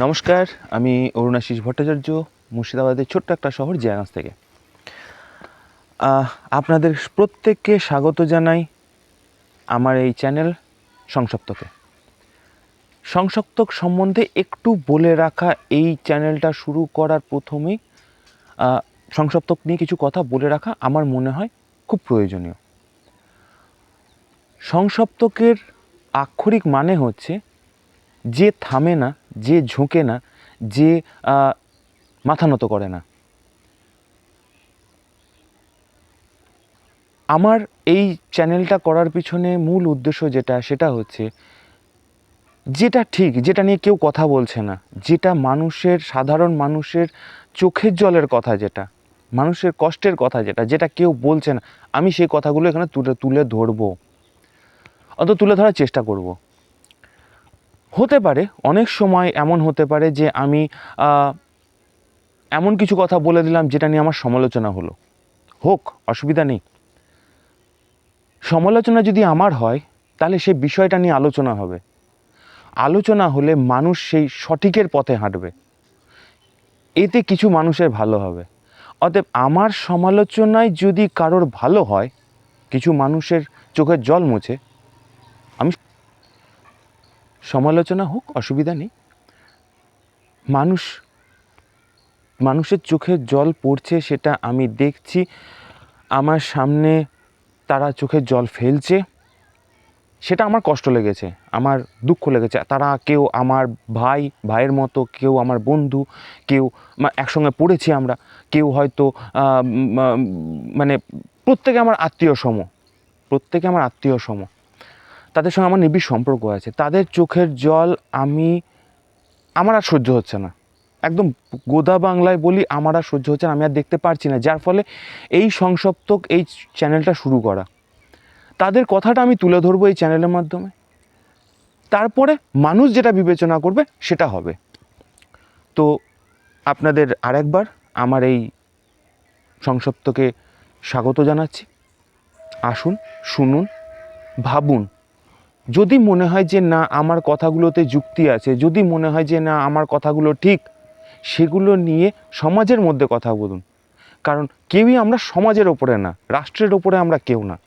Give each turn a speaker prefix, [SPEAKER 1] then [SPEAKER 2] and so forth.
[SPEAKER 1] নমস্কার, আমি অরুণাশিস ভট্টাচার্য, মুর্শিদাবাদের ছোট্ট একটা শহর জিয়াগঞ্জ থেকে। আপনাদের প্রত্যেককে স্বাগত জানাই আমার এই চ্যানেল সংসপ্তকে। সংসপ্তক সম্বন্ধে একটু বলে রাখা, এই চ্যানেলটা শুরু করার প্রথমেই সংসপ্তক নিয়ে কিছু কথা বলে রাখা আমার মনে হয় খুব প্রয়োজনীয়। সংসপ্তকের আক্ষরিক মানে হচ্ছে, যে থামে না যে ঝুঁকে না, যে মাথা নত করে না। আমার এই চ্যানেলটা করার পিছনে মূল উদ্দেশ্য যেটা, সেটা হচ্ছে যেটা ঠিক, যেটা নিয়ে কেউ কথা বলছে না, যেটা মানুষের, সাধারণ মানুষের চোখের জলের কথা যেটা, মানুষের কষ্টের কথা যেটা যেটা কেউ বলছে না, আমি সেই কথাগুলো এখানে তুলে তুলে ধরবো। অত তুলে ধরার চেষ্টা করব। হতে পারে, অনেক সময় এমন হতে পারে যে আমি এমন কিছু কথা বলে দিলাম যেটা নিয়ে আমার সমালোচনা হলো। হোক, অসুবিধা নেই। সমালোচনা যদি আমার হয়, তাহলে সেই বিষয়টা নিয়ে আলোচনা হবে। আলোচনা হলে মানুষ সেই সঠিকের পথে হাঁটবে। এতে কিছু মানুষের ভালো হবে। অতএব আমার সমালোচনায় যদি কারোর ভালো হয়, কিছু মানুষের চোখের জল মুছে, আমি সমালোচনা হোক, অসুবিধা নেই। মানুষ, মানুষের চোখে জল পড়ছে সেটা আমি দেখছি। আমার সামনে তারা চোখের জল ফেলছে। সেটা আমার কষ্ট লেগেছে, আমার দুঃখ লেগেছে। তারা কেউ আমার ভাই, ভাইয়ের মতো, কেউ আমার বন্ধু, কেউ একসঙ্গে পড়েছি আমরা, কেউ হয়তো মানে প্রত্যেকে আমার আত্মীয় সম প্রত্যেকে আমার আত্মীয় সম তাদের সঙ্গে আমার নিবিড় সম্পর্ক আছে। তাদের চোখের জল আমি, আমার আর সহ্য হচ্ছে না। একদম গোদা বাংলায় বলি, আমার আর সহ্য হচ্ছে না, আমি আর দেখতে পারছি না। যার ফলে এই সংসপ্তক এই চ্যানেলটা শুরু করা। তাদের কথাটা আমি তুলে ধরবো এই চ্যানেলের মাধ্যমে। তারপরে মানুষ যেটা বিবেচনা করবে, সেটা হবে। তো আপনাদের আরেকবার আমার এই সংসপ্তকে স্বাগত জানাচ্ছি। আসুন, শুনুন, ভাবুন। যদি মনে হয় যে না, আমার কথাগুলোতে যুক্তি আছে, যদি মনে হয় যে না, আমার কথাগুলো ঠিক, সেগুলো নিয়ে সমাজের মধ্যে কথা বলুন। কারণ কেউই আমরা সমাজের ওপরে না, রাষ্ট্রের ওপরে আমরা কেউ না।